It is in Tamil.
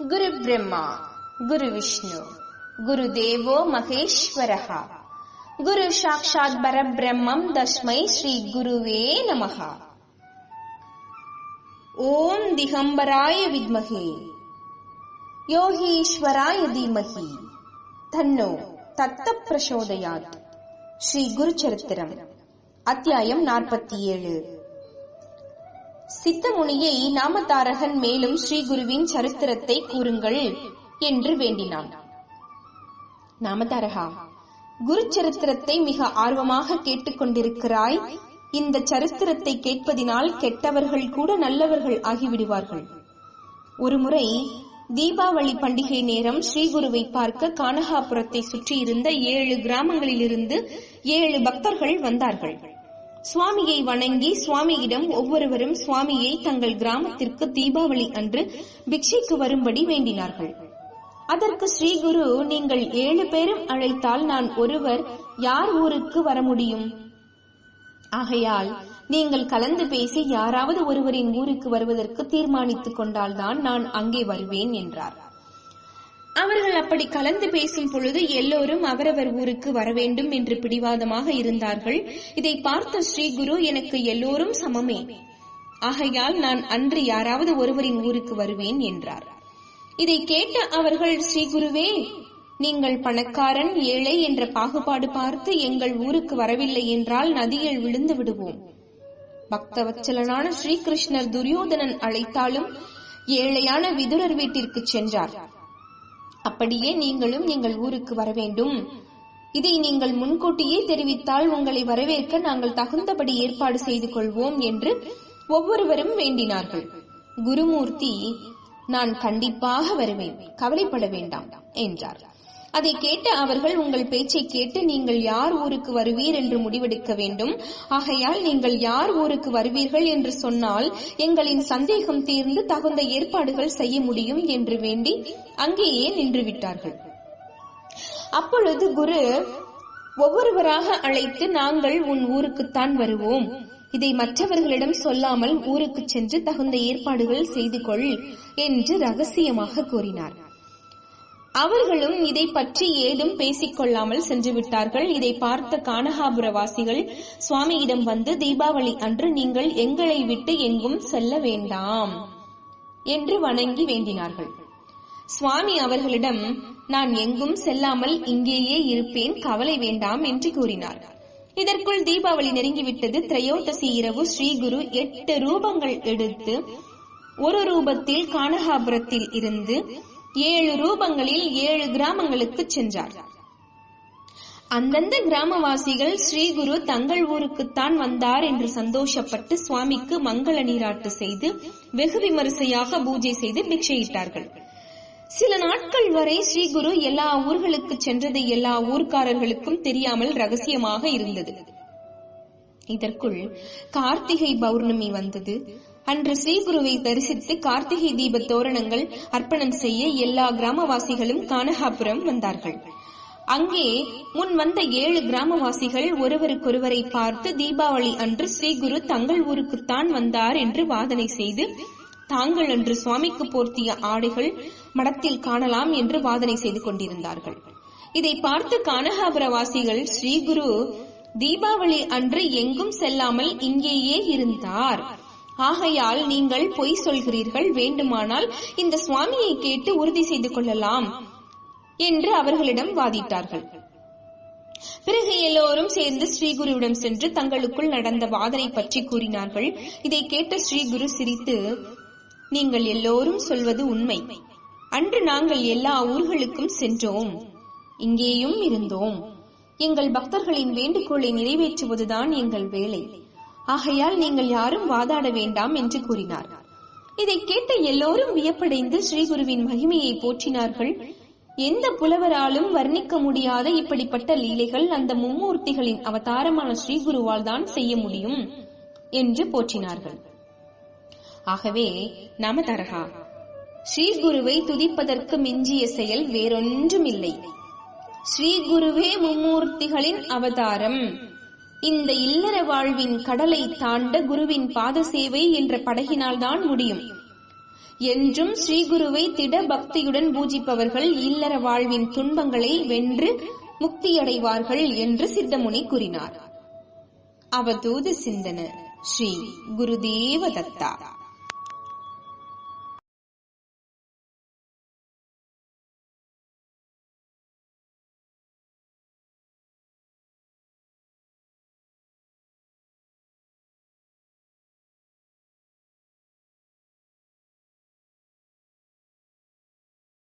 குரு பிரம்மா குரு விஷ்ணு குரு தேவோ மகேஸ்வரः குரு சாட்சாத் பரபிரம்மம் தஸ்மை ஸ்ரீ குருவே நமः ஓம் திகம்பராய வித்மகே யோகீஸ்வராய தீமஹி தன்னோ தத்த பிரசோதயாத் ஸ்ரீ குரு சரித்திரம் அத்தியாயம் நாற்பத்தி ஏழு சித்தமுனியை நாமதாரகன் மேலும் ஸ்ரீகுருவின் சரித்திரத்தை கூறுங்கள் என்று வேண்டினான். நாமதாரகா குரு சரித்திரத்தை மிக ஆர்வமாக கேட்டுக்கொண்டிருக்கிறாய். இந்த சரித்திரத்தை கேட்பதினால் கெட்டவர்கள் கூட நல்லவர்கள் ஆகிவிடுவார்கள். ஒருமுறை தீபாவளி பண்டிகை நேரம் ஸ்ரீகுருவை பார்க்க கானகாபுரத்தை சுற்றியிருந்த ஏழு கிராமங்களிலிருந்து ஏழு பக்தர்கள் வந்தார்கள். சுவாமியை வணங்கி சுவாமியிடம் ஒவ்வொருவரும் சுவாமியை தங்கள் கிராமத்திற்கு தீபாவளி அன்று பிக்ஷைக்கு வரும்படி வேண்டினார்கள். அதற்கு ஸ்ரீகுரு நீங்கள் ஏழு பேரும் அழைத்தால் நான் ஒருவர் யார் ஊருக்கு வர முடியும்? ஆகையால் நீங்கள் கலந்து பேசி யாராவது ஒருவரின் ஊருக்கு வருவதற்கு தீர்மானித்துக் கொண்டால்தான் நான் அங்கே வருவேன் என்றார். அவர்கள் அப்படி கலந்து பேசும் பொழுது எல்லோரும் அவரவர் ஊருக்கு வர வேண்டும் என்று பிடிவாதமாக இருந்தார்கள். இதை பார்த்த ஸ்ரீகுரு எனக்கு எல்லோரும் சமமே. ஆகையால் நான் அன்று யாராவது ஒருவரின் ஊருக்கு வருவேன் என்றார். இதை கேட்ட அவர்கள் ஸ்ரீகுருவே நீங்கள் பணக்காரன் ஏழை என்ற பாகுபாடு பார்த்து எங்கள் ஊருக்கு வரவில்லை என்றால் நதியில் விழுந்து விடுவோம். பக்தவச்சலனான ஸ்ரீகிருஷ்ணர் துரியோதனன் அழைத்தாலும் ஏழையான விதுரர் வீட்டிற்கு சென்றார். அப்படியே நீங்களும் எங்கள் ஊருக்கு வர வேண்டும். இதை நீங்கள் முன்கூட்டியே தெரிவித்தால் உங்களை வரவேற்க நாங்கள் தகுந்தபடி ஏற்பாடு செய்து கொள்வோம் என்று ஒவ்வொருவரும் வேண்டினார்கள். குருமூர்த்தி நான் கண்டிப்பாக வருவேன். கவலைப்பட வேண்டாம் என்றார். அதை கேட்ட அவர்கள் உங்கள் பேச்சை கேட்டு நீங்கள் யார் ஊருக்கு வருவீர் என்று முடிவெடுக்க வேண்டும்? ஆகையால் நீங்கள் யார் ஊருக்கு வருவீர்கள்? என்று சொன்னால் எங்களின் சந்தேகம் தீர்ந்து தகுந்த ஏற்பாடுகள் செய்ய முடியும் என்று வேண்டி அங்கேயே நின்றுவிட்டார்கள். அப்பொழுது குரு ஒவ்வொருவராக அழைத்து நாங்கள் உன் ஊருக்குத்தான் வருவோம். இதை மற்றவர்களிடம் சொல்லாமல் ஊருக்கு சென்று தகுந்த ஏற்பாடுகள் செய்து கொள் என்று ரகசியமாக கூறினார். அவர்களும் இதை பற்றி ஏதும் பேசிக்கொள்ளாமல் சென்று விட்டார்கள் இதை பார்த்த கானகாபுரவாசிகள் சுவாமியிடம் வந்து தீபாவளி அன்று நீங்கள் எங்களை விட்டு எங்கும் செல்ல வேண்டாம் என்று வணங்கி வேண்டினார்கள். சுவாமி அவர்களிடம் நான் எங்கும் செல்லாமல் இங்கேயே இருப்பேன் கவலை வேண்டாம் என்று கூறினார். இதற்குள் தீபாவளி நெருங்கிவிட்டது. திரையோதசி இரவு ஸ்ரீகுரு எட்டு ரூபங்கள் எடுத்து ஒரு ரூபத்தில் கானகாபுரத்தில் இருந்து ஏழு ரூபங்களில் ஏழு கிராமங்களுக்கு சென்றார். அந்தந்த கிராமவாசிகள் ஸ்ரீகுரு தங்கள் ஊருக்குத்தான் வந்தார் என்று சந்தோஷப்பட்டு சுவாமிக்கு மங்கள நீராட்டு செய்து வெகு விமரிசையாக பூஜை செய்து பிக்ஷையிட்டார்கள். சில நாட்கள் வரை ஸ்ரீகுரு எல்லா ஊர்களுக்கு சென்றது எல்லா ஊர்க்காரர்களுக்கும் தெரியாமல் ரகசியமாக இருந்தது. இதற்குள் கார்த்திகை பௌர்ணமி வந்தது. அன்று ஸ்ரீகுருவை தரிசித்து கார்த்திகை தீப தோரணங்கள் அர்ப்பணம் செய்ய எல்லா கிராமவாசிகளும் கானகாபுரம் வந்தார்கள். அங்கே முன் வந்த ஏழு கிராமவாசிகள் ஒருவருக்கொருவரை பார்த்து தீபாவளி அன்று ஸ்ரீகுரு தங்கள் ஊருக்குத்தான் வந்தார் என்று வாதனை செய்து தாங்கள் அன்று சுவாமிக்கு போர்த்திய ஆடைகள் மடத்தில் காணலாம் என்று வாதனை செய்து கொண்டிருந்தார்கள். இதை பார்த்து கானகாபுரவாசிகள் ஸ்ரீகுரு தீபாவளி அன்று எங்கும் செல்லாமல் இங்கேயே இருந்தார். ஆகையால் நீங்கள் பொய் சொல்கிறீர்கள் வேண்டுமானால் இந்த சுவாமியை கேட்டு உறுதி செய்து கொள்ளலாம் என்று அவர்களிடம் வாதிட்டார்கள். பிறகு எல்லோரும் சேர்ந்து ஸ்ரீகுருவிடம் சென்று தங்களுக்குள் நடந்த வாதனை பற்றி கூறினார்கள். இதை கேட்ட ஸ்ரீகுரு சிரித்து நீங்கள் எல்லோரும் சொல்வது உண்மை. அன்று நாங்கள் எல்லா ஊர்களுக்கும் சென்றோம். இங்கேயும் இருந்தோம். எங்கள் பக்தர்களின் வேண்டுகோளை நிறைவேற்றுவதுதான் எங்கள் வேலை. ஆகையால் நீங்கள் யாரும் வாதாட வேண்டாம் என்று கூறினார். இதை கேட்ட எல்லோரும் வியப்படைந்து ஸ்ரீகுருவின் மகிமையை போற்றினார்கள். எந்த புலவராலும் வர்ணிக்க முடியாத இப்படிப்பட்ட லீலைகள் அந்த மும்மூர்த்திகளின் அவதாரமான ஸ்ரீகுருவால் தான் செய்ய முடியும் என்று போற்றினார்கள். ஆகவே நமதரகா ஸ்ரீகுருவை துதிப்பதற்கு மிஞ்சிய செயல் வேறொன்றுமில்லை. ஸ்ரீகுருவே மும்மூர்த்திகளின் அவதாரம். இந்த இல்லற வாழ்வின் கடலை தாண்ட குருவின் பாத சேவை என்ற படகினால்தான் முடியும். என்றும் ஸ்ரீகுருவை திட பக்தியுடன் பூஜிப்பவர்கள் இல்லற வாழ்வின் துன்பங்களை வென்று முக்தியடைவார்கள் என்று சித்தமுனி கூறினார். அவதூது சிந்தன ஸ்ரீ குருதேவ தத்தா.